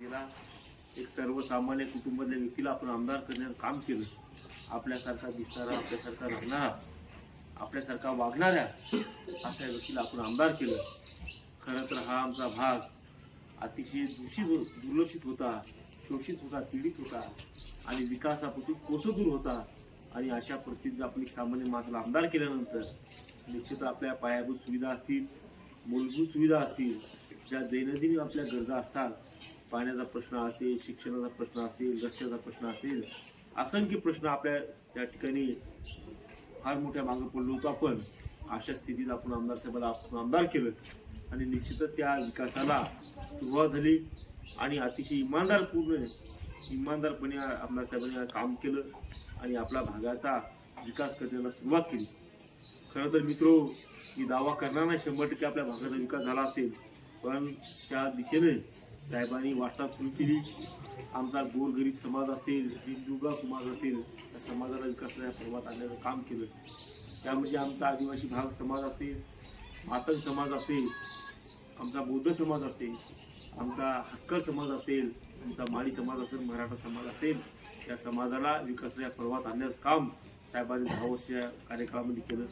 गेला एक सर्वसामान्य कुटुंबातल्या व्यक्तीला आपण आमदार करण्याचं काम केलं. आपल्यासारखा दिसणारा आपल्यासारखा राहणारा आपल्यासारखा वागणाऱ्या अशा व्यक्तीला आपण आमदार केलं. खरं तर हा आमचा भाग अतिशय दूषित हो, दुर्लक्षित होता शोषित होता पीडित होता आणि विकासापासून कोसदूर होता आणि अशा परिस्थितीत आपण एक सामान्य माणसाला आमदार केल्यानंतर निश्चित आपल्या पायाभूत सुविधा असतील मूलभूत सुविधा असतील ज्या दैनंदिन आपल्या गरजा असतात पाण्याचा प्रश्न असेल शिक्षणाचा प्रश्न असेल रस्त्याचा प्रश्न असेल असंख्य प्रश्न आपल्या त्या ठिकाणी फार मोठ्या मागं पडलो होतो आपण. अशा स्थितीत आपण आमदार साहेबाला आपण आमदार केलं. आणि निश्चितच त्या विकासाला सुरुवात झाली आणि अतिशय इमानदारपूर्ण इमानदारपणे आमदार साहेबांनी काम केलं आणि आपला भागाचा विकास करण्याला सुरुवात केली. खरं तर मित्रो मी दावा करणार नाही शंभर टक्के आपल्या भागाचा विकास झाला असेल. पण त्या दिशेने साहेबांनी व्हॉट्सअप सुरू केली. आमचा गोरगरीब समाज असेल हिंदुगा समाज असेल त्या समाजाला विकासाच्या पर्वात आणण्याचं काम केलं. त्यामध्ये आमचा आदिवासी भाग समाज असेल मातंग समाज असेल आमचा बौद्ध समाज असेल आमचा हक्कर समाज असेल आमचा माळी समाज असेल मराठा समाज असेल या समाजाला विकासाच्या पर्वात आणण्याचं काम साहेबांनी दहा वर्षाच्या कार्यकाळामध्ये केलं.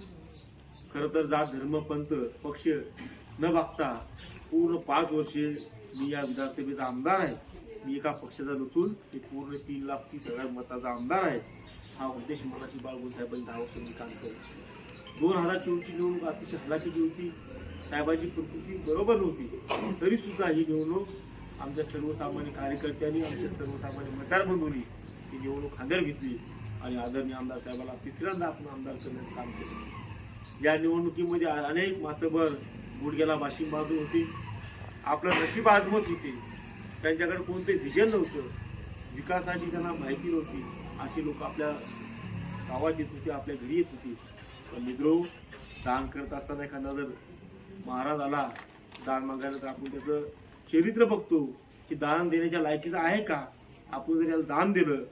खरं तर जात धर्म पंथ पक्ष न बघता पूर्ण पाच वर्षे मी या विधानसभेचा आमदार आहे. मी एका पक्षाचा नसून मी पूर्ण तीन लाख तीस हजार मताचा आमदार आहे. हा उद्देश मनाशी बाळगून साहेबांनी दहा वर्ष मी काम केलं. दोन हजार चोवीसची निवडणूक अतिशय हलाखीची होती. साहेबाची प्रकृती बरोबर नव्हती. तरीसुद्धा ही निवडणूक आमच्या सर्वसामान्य कार्यकर्त्यांनी आमच्या सर्वसामान्य मतदार बंधूंनी ही निवडणूक खांद्यावर घेतली आणि आदरणीय आमदार साहेबाला तिसऱ्यांदा आपण आमदार करण्याचं काम केलं. या निवडणुकीमध्ये अनेक मातबर गुडघ्याला वाशिम बाजू होती. आपलं नशीब आजमत होते. त्यांच्याकडे कोणते व्हिजन नव्हतं. विकासाची त्यांना माहिती नव्हती. अशी लोक आपल्या गावात येत होती आपल्या घरी येत होती. पण मित्रो दान करत असताना एखादा जर महाराज आला दान मागायला तर आपण त्याचं चरित्र बघतो की दान देण्याच्या लायकीचं आहे का? आपण जर याला दान दिलं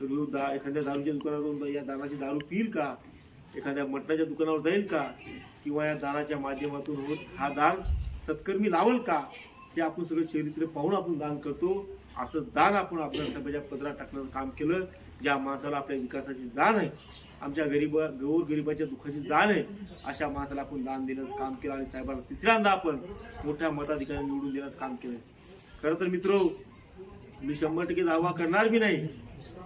तर दा एखाद्या दारूच्या दुकानात जाऊन या दानाची दारू पिईल का? एखाद्या मटणाच्या दुकानावर जाईल का? किंवा या दानाच्या माध्यमातून होत हा दान सत्कर्मी लावल का? हे आपण सगळं चरित्र पाहून आपण दान करतो. असं दान आपण आपल्या सभेच्या पदरात टाकण्याचं काम केलं. ज्या माणसाला आपल्या विकासाची जाण आहे आमच्या गरीबा गौर गरिबाच्या दुःखाची जाण आहे अशा माणसाला आपण दान देण्याचं काम केलं आणि साहेबांना तिसऱ्यांदा आपण मोठ्या मताधिकारी निवडून देण्याचं काम केलं. खरं तर मित्र मी शंभर टक्के दावा करणार बी नाही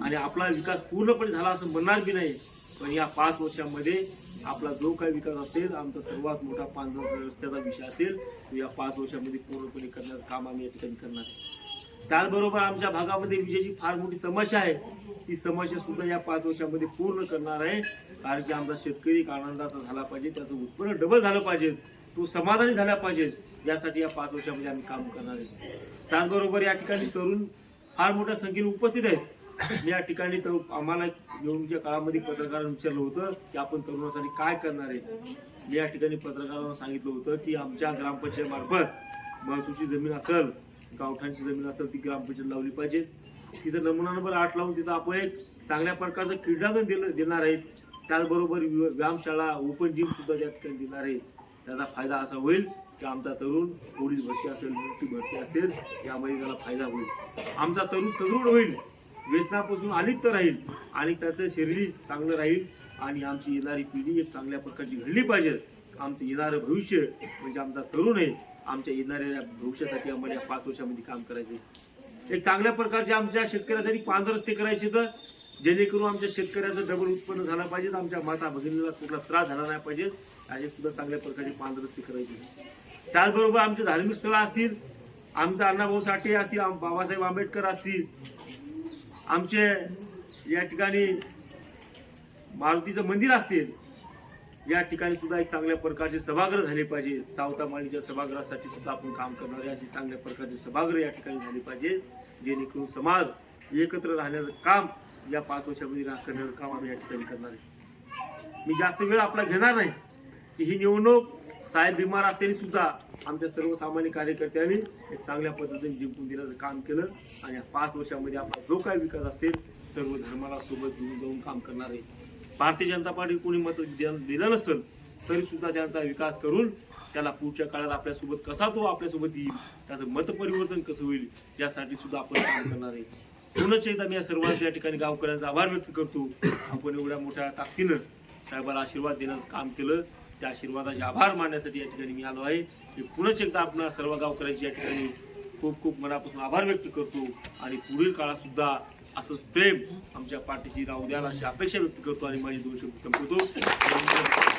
आणि आपला विकास पूर्णपणे झाला असं म्हणणार बी नाही. पण या पाच वर्षामध्ये आपला जो काही विकास असेल आमचा सर्वात मोठा पांढरा रस्त्याचा विषय असेल तो या पाच वर्षामध्ये पूर्णपणे करण्याचं काम आम्ही या ठिकाणी करणार आहे. त्याचबरोबर आमच्या भागामध्ये विजेची फार मोठी समस्या आहे. ती समस्या सुद्धा या पाच वर्षामध्ये पूर्ण करणार आहे. कारण की आमचा शेतकरी आनंदाचा झाला पाहिजे त्याचं उत्पन्न डबल झालं पाहिजे तो समाधानी झाला पाहिजे यासाठी या पाच वर्षामध्ये आम्ही काम करणार आहे. त्याचबरोबर या ठिकाणी तरुण फार मोठ्या संख्येने उपस्थित आहेत. मी या ठिकाणी तर आम्हाला येऊनच्या काळामध्ये पत्रकारांना विचारलं होतं की आपण तरुणासाठी काय करणार आहे मी या ठिकाणी पत्रकारांना सांगितलं होतं की आमच्या ग्रामपंचायतमार्फत महसूलची जमीन असेल गावठांची जमीन असेल ती ग्रामपंचायत लावली पाहिजे. तिथं नमुना नंबर आठ लावून तिथं आपण एक चांगल्या प्रकारचं क्रीडांगण दिलं देणार आहे त्याचबरोबर व्यायामशाळा ओपन जिम सुद्धा त्या ठिकाणी देणार आहे त्याचा फायदा असा होईल की आमचा तरुण पोलीस भरती असेल मिलिटरी भरती असेल यामध्ये त्याला फायदा होईल. आमचा तरुण सदृढ होईल. व्यसनापासून अलिप्त राहील आणि त्याचं शरीर चांगलं राहील. आणि आमची येणारी पिढी एक चांगल्या प्रकारची घडली पाहिजे. आमचं येणारं भविष्य म्हणजे आमचा तरुण आहे. आमच्या येणाऱ्या भविष्यासाठी आम्हाला या पाच वर्षामध्ये काम करायचे एक चांगल्या प्रकारचे आमच्या शेतकऱ्यासाठी पांढर रस्ते करायचे तर जेणेकरून आमच्या शेतकऱ्याचं डबल उत्पन्न झालं पाहिजे. आमच्या माता भगिनीला कुठला त्रास झाला नाही पाहिजे. असे सुद्धा चांगल्या प्रकारचे पांढर रस्ते करायचे. त्याचबरोबर आमचे धार्मिक स्थळं असतील. आमचा अण्णाभाऊ साठे असतील आम- बाबासाहेब आंबेडकर असतील. आमचे या ठिकाणी मारुतीचं मंदिर असतील या ठिकाणी सुद्धा एक चांगल्या प्रकारचे सभागृह झाले पाहिजे. सावता माळीच्या सभागृहासाठी सुद्धा आपण काम करणारे असे चांगल्या प्रकारचे सभागृह या ठिकाणी झाले पाहिजे. जेणेकरून समाज एकत्र राहण्याचं काम या पाच वर्षामध्ये करण्याचं काम आम्ही या ठिकाणी करणार आहे. मी जास्त वेळ आपला घेणार नाही. की ही निवडणूक साहेब बिमार असताना सुद्धा आमच्या सर्वसामान्य कार्यकर्त्यांनी एक चांगल्या पद्धतीने जिंकून देण्याचं काम केलं. आणि या पाच वर्षामध्ये आपला जो काही विकास असेल सर्व धर्माला सोबत घेऊन जाऊन काम करणार आहे भारतीय जनता पार्टी कोणी मत दिलं नसेल तरी सुद्धा त्यांचा विकास करून त्याला पुढच्या काळात आपल्यासोबत कसा तो आपल्यासोबत येईल त्याचं मतपरिवर्तन कसं होईल यासाठी सुद्धा आपण काम करणार आहे. पूर्णच एकदा मी या सर्वांच्या या ठिकाणी गावकऱ्यांचा आभार व्यक्त करतो. आपण एवढ्या मोठ्या ताकदीनं साहेबाला आशीर्वाद देण्याचं काम केलं. त्या आशीर्वादाचे आभार मानण्यासाठी या ठिकाणी मी आलो आहे. मी पुनश्च एकदा आपण सर्व गावकऱ्यांची या ठिकाणी खूप खूप मनापासून आभार व्यक्त करतो आणि पुढील काळात सुद्धा असंच प्रेम आमच्या पार्टीची राहू द्याल अशी अपेक्षा व्यक्त करतो आणि माझी दोन शब्द संपवतो.